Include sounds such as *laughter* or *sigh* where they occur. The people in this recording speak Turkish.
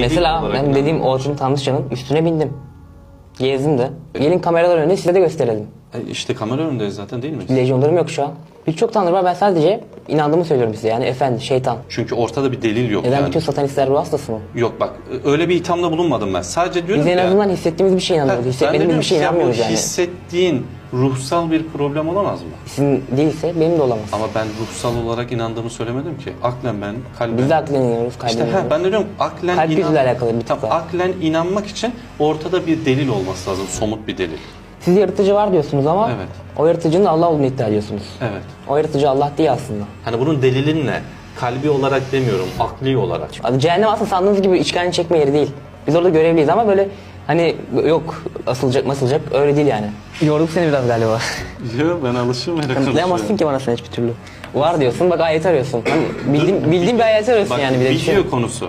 Mesela ben dediğim Orçun Tanrıçan'ın üstüne bindim. Gezdim de. Gelin kameralar önünde size de gösterelim. E, İşte kamera önündeyiz zaten değil mi? Lejyonlarım yok şu an. Birçok tanrı var ben sadece inandığımı söylüyorum size yani efendi, şeytan. Çünkü ortada bir delil yok Neden yani. bütün satanistler ruh hastası mı? Yok bak öyle bir ithamda bulunmadım ben. Sadece diyorum Biz en ya. azından hissettiğimiz bir şey inanıyoruz. Hissetmediğimiz bir şey inanmıyoruz yani. Hissettiğin ruhsal bir problem olamaz mı? Sizin değilse benim de olamaz. Ama ben ruhsal olarak inandığımı söylemedim ki. Aklen ben, kalben. Biz de aklen inanıyoruz, kalben İşte inanıyoruz. ben de diyorum aklen Kalp gözüyle alakalı bir tık Tamam, daha. aklen inanmak için ortada bir delil olması lazım. Somut bir delil. Siz yaratıcı var diyorsunuz ama Evet. o yaratıcının Allah olduğunu iddia ediyorsunuz. Evet. O yaratıcı Allah değil aslında. Hani bunun delilin ne? Kalbi olarak demiyorum, akli olarak. Adı cehennem aslında sandığınız gibi işkence çekme yeri değil. Biz orada görevliyiz ama böyle hani yok asılacak masılacak öyle değil yani. Yorduk seni biraz galiba. *laughs* Yok ben alışım öyle Kanıtlayamazsın ki bana sen hiçbir türlü. Var diyorsun bak ayet arıyorsun. Hani bildiğin, bildiğin bir ayet arıyorsun Bak yani bir de video düşün. konusu.